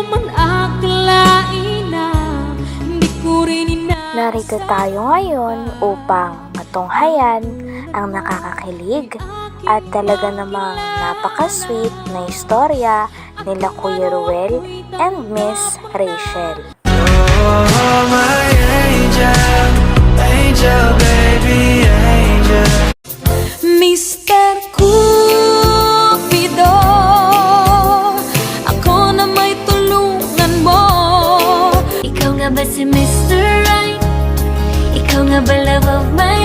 naman akalain na Hindi ko rin ina Narito tayo ngayon upang matunghayan ang nakakakilig at talaga namang napaka-sweet na istorya nila Kuya Ruel and Miss Rachel. Oh, my angel, angel, baby, angel. Love of my?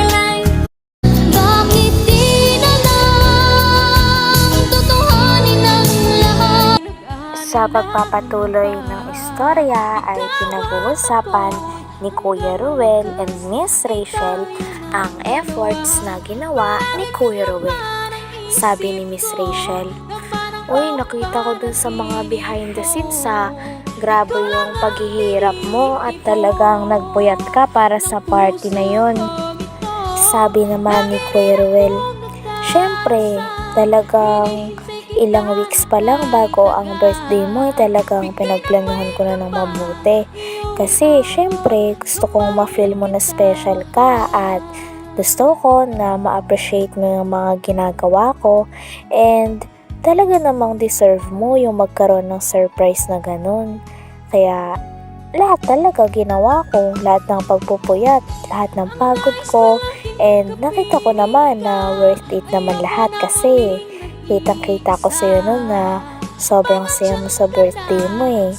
Sa pagpapatuloy ng istorya ay pinag-uusapan ni Kuya Ruel and Miss Rachel ang efforts na ginawa ni Kuya Ruel. Sabi ni Miss Rachel, Uy, nakita ko dun sa mga behind the scenes ha. Grabe yung paghihirap mo at talagang nagpuyat ka para sa party na yon. Sabi naman ni Kuya Ruel, Siyempre, talagang ilang weeks pa lang bago ang birthday mo, eh, talagang pinagplanuhan ko na ng mabuti. Kasi, syempre, gusto kong ma-feel mo na special ka at gusto ko na ma-appreciate mo yung mga ginagawa ko and talaga namang deserve mo yung magkaroon ng surprise na ganun. Kaya, lahat talaga ginawa ko, lahat ng pagpupuyat, lahat ng pagod ko, and nakita ko naman na worth it naman lahat kasi kitang-kita ko sa'yo nun na sobrang saya mo sa birthday mo eh.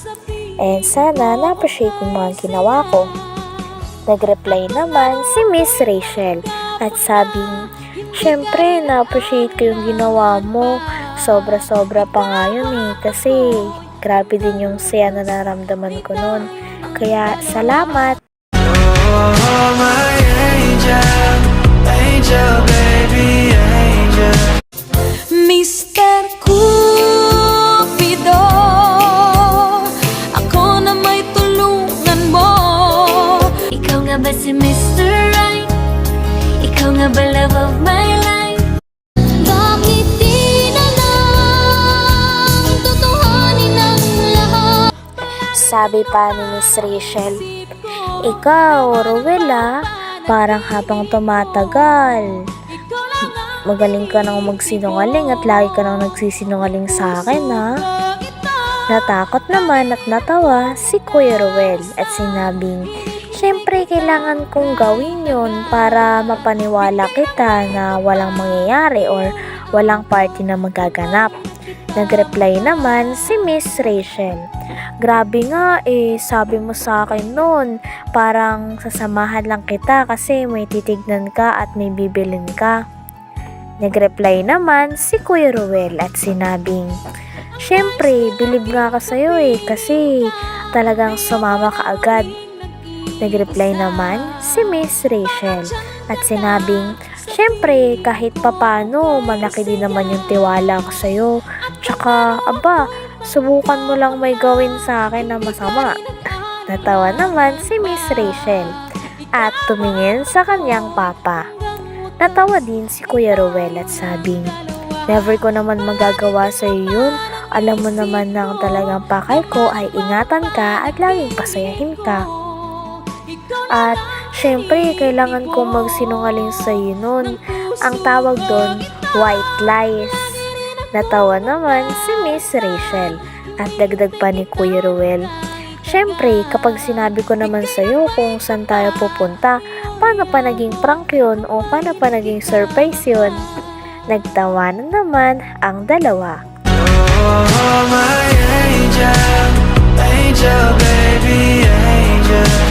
And sana na-appreciate mo mga ginawa ko. Nag-reply naman si Miss Rachel at sabing, Siyempre, na-appreciate ko yung ginawa mo. Sobra-sobra pa nga yun eh. Kasi grabe din yung saya na naramdaman ko nun. Kaya salamat! Oh, my angel, angel, baby, angel. Sabi pa ni Miss Rachel, Ikaw, Rowella, parang habang tumatagal. Magaling ka nang magsinungaling at lagi ka nang nagsisinungaling sa akin, ha? Natakot naman at natawa si Kuya Rowel at sinabing, Siyempre, kailangan kong gawin yun para mapaniwala kita na walang mangyayari or walang party na magaganap. Nag-reply naman si Miss Rachel. Grabe nga eh, sabi mo sa akin noon, parang sasamahan lang kita kasi may titignan ka at may bibilin ka. Nag-reply naman si Kuya Ruel at sinabing, Siyempre, bilib nga ka sa'yo eh kasi talagang sumama ka agad. Nag-reply naman si Miss Rachel at sinabing, Siyempre, kahit papano, malaki din naman yung tiwala ko sa'yo. Tsaka, aba, subukan mo lang may gawin sa akin na masama. Natawa naman si Miss Rachel at tumingin sa kanyang papa. Natawa din si Kuya Rowel at sabing, Never ko naman magagawa sa iyo yun. Alam mo naman na ang talagang pakay ko ay ingatan ka at laging pasayahin ka. At syempre, kailangan kong magsinungaling sa iyo nun. Ang tawag doon, white lies. Natawa naman si Miss Rachel at dagdag pa ni Kuya Ruel. Syempre, kapag sinabi ko naman sa iyo kung saan tayo pupunta, paano pa naging prank yun o paano pa naging surprise yun? Nagtawanan naman ang dalawa. Oh, my angel, angel, baby, angel.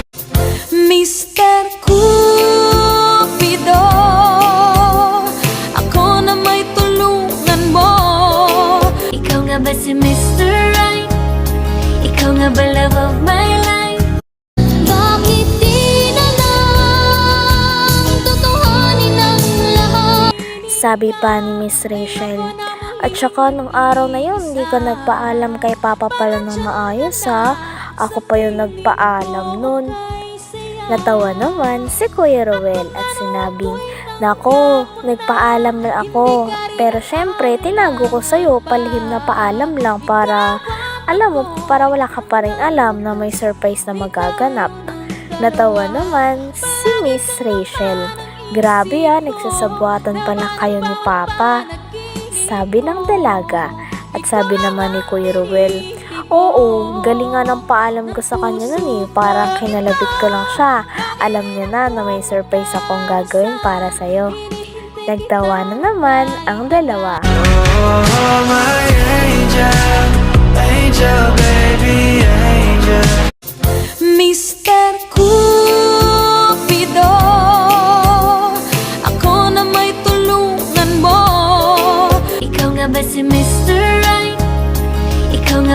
Nga ba si Mr. Right? Ikaw nga ba love of my life? Bakit di na lang Tutuhanin ang lahat? Sabi pa ni Miss Rachel. At saka nung araw na yun, hindi ka nagpaalam kay Papa pala ng maayos ha. Ako pa yung nagpaalam nun. Natawa naman si Kuya Rowel at sinabing, Nako, nagpaalam na ako. Pero syempre, tinago ko sa'yo palihim na paalam lang para Alam mo, para wala ka pa rin alam na may surprise na magaganap. Natawa naman si Miss Rachel. Grabe yan, nagsasabuatan pala kayo ni Papa. Sabi ng dalaga. At sabi naman ni Kuya Ruel, Oo, galing nga ng paalam ko sa kanya nun eh. Parang kinalabit ko lang siya. Alam niya na na may surprise akong gagawin para sa'yo. Nagtawa na naman ang dalawa. Oh, my angel, angel, baby, angel. Mr.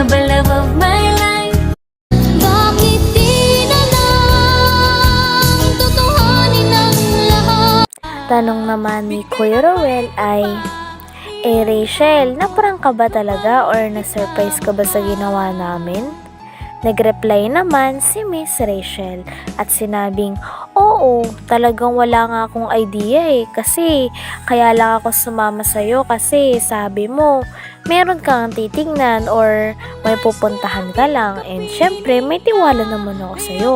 Love of my? Tanong naman ni Kuya Rowel ay, Eh Rachel, naparang ka ba talaga or na-surprise ka ba sa ginawa namin? Nagreply naman si Miss Rachel at sinabing, Oo, talagang wala nga akong idea eh kasi kaya lang ako sumama sa'yo kasi sabi mo, meron kang titingnan or may pupuntahan ka lang and syempre may tiwala naman ako sa'yo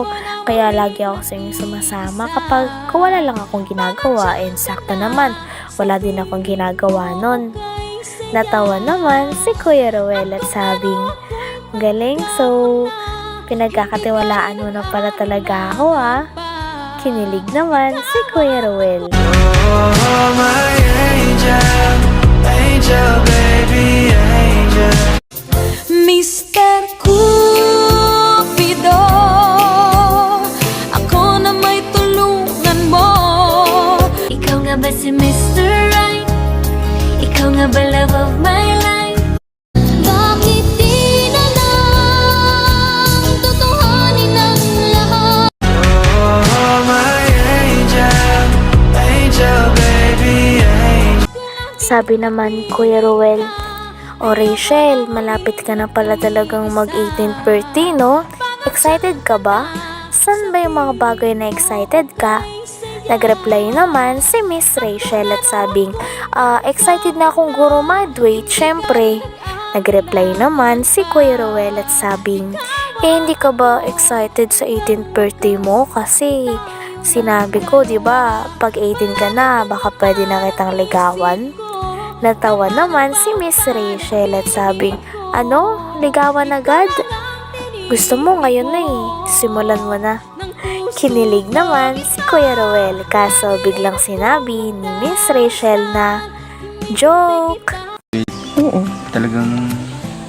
kaya lagi ako sa inyo sumasama kapag wala lang akong ginagawa and sakto naman wala din akong ginagawa nun. Natawa naman si Kuya Rowel at sabing, galing so pinagkakatiwalaan mo na pala talaga ako ah. Kinilig naman si Kuya Rowel. Oh, my angel, angel, baby, angel. Sabi naman Kuya Rowel, O Rachel, malapit ka na pala talagang mag-18th birthday, no? Excited ka ba? San ba yung mga bagay na excited ka? Nagreply naman si Miss Rachel at sabing, ah, excited na akong graduate, syempre. Nagreply naman si Kuya Rowel at sabing, eh hindi ka ba excited sa 18th birthday mo? Kasi sinabi ko, di ba, pag 18 ka na, baka pwede na kitang ligawan. Natawa naman si Miss Rachel at sabing, Ano? Ligawan agad? Gusto mo ngayon na eh. Simulan mo na. Kinilig naman si Kuya Rowel kaso biglang sinabi ni Miss Rachel na, Joke! Oo. Talagang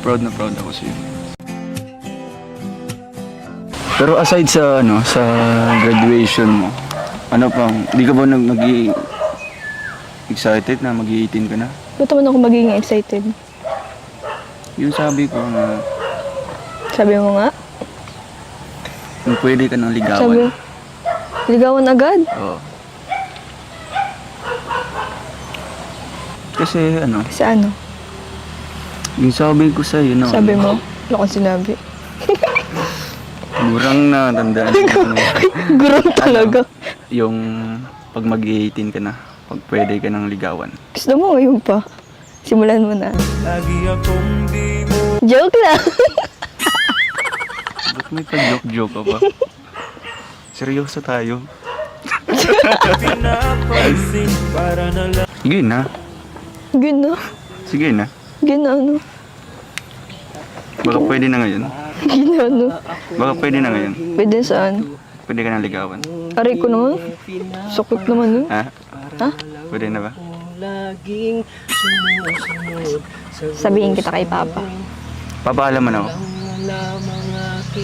proud na proud ako sa'yo. Pero aside sa ano, sa graduation mo, ano pang, di ka ba nag nag excited na mag-18 ka na? Ba't naman ako magiging excited? Yung sabi ko na Sabi mo nga. kung pwede ka nang Sabi ligawan. ligawan agad. Oo. Kasi ano, Sa ano? yung sabi ko sa'yo na Sabi mo. Wala akong sinabi. murang na tandaan ko ano, Gurong talaga. yung pag mag-18 ka na, pag pwede ka nang ligawan. Gusto mo ngayon pa. Simulan mo na. Lagi akong di mo Joke lang. Ba't may pa-joke-joke ka pa? Seryoso tayo. pinapansin para na lang. Sige na. Gina. Sige na. Gina ano? Baka pwede na ngayon. Gina ano? Baka pwede na ngayon. Pwede saan? Pwede ka nang ligawan. Aray ko naman. Sakit naman nun. Ha? Ha? Pwede na ba? Sabihin kita kay Papa. Papaalam mo na ako.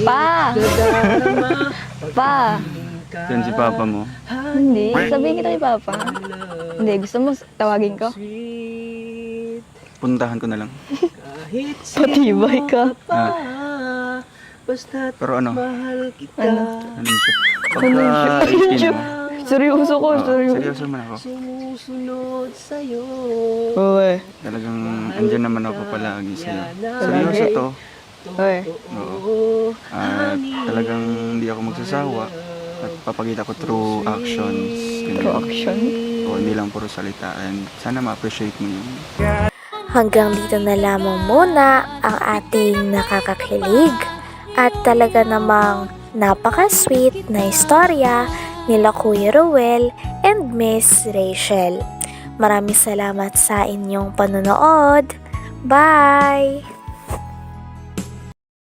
Pa! pa! Yan si Papa mo. Hindi. Sabihin kita kay Papa. Hindi. Gusto mo tawagin ko? Puntahan ko na lang. Patibay ka. Ha? Pero ano? Ano? Ano yun siya? Pagka 18 mo. Seryoso ko. Oo, Seryoso. seryoso naman ako. Uwe. Talagang andyan naman ako palagi sa'yo. Seryoso to. Uwe. Oo. At talagang hindi ako magsasawa. At papakita ko through actions. Ganyan. action. O hindi lang puro salita. And sana ma-appreciate mo yun. Hanggang dito na lamang muna ang ating nakakakilig at talaga namang napaka-sweet na istorya nila Kuya Ruel and Miss Rachel. Maraming salamat sa inyong panonood. Bye!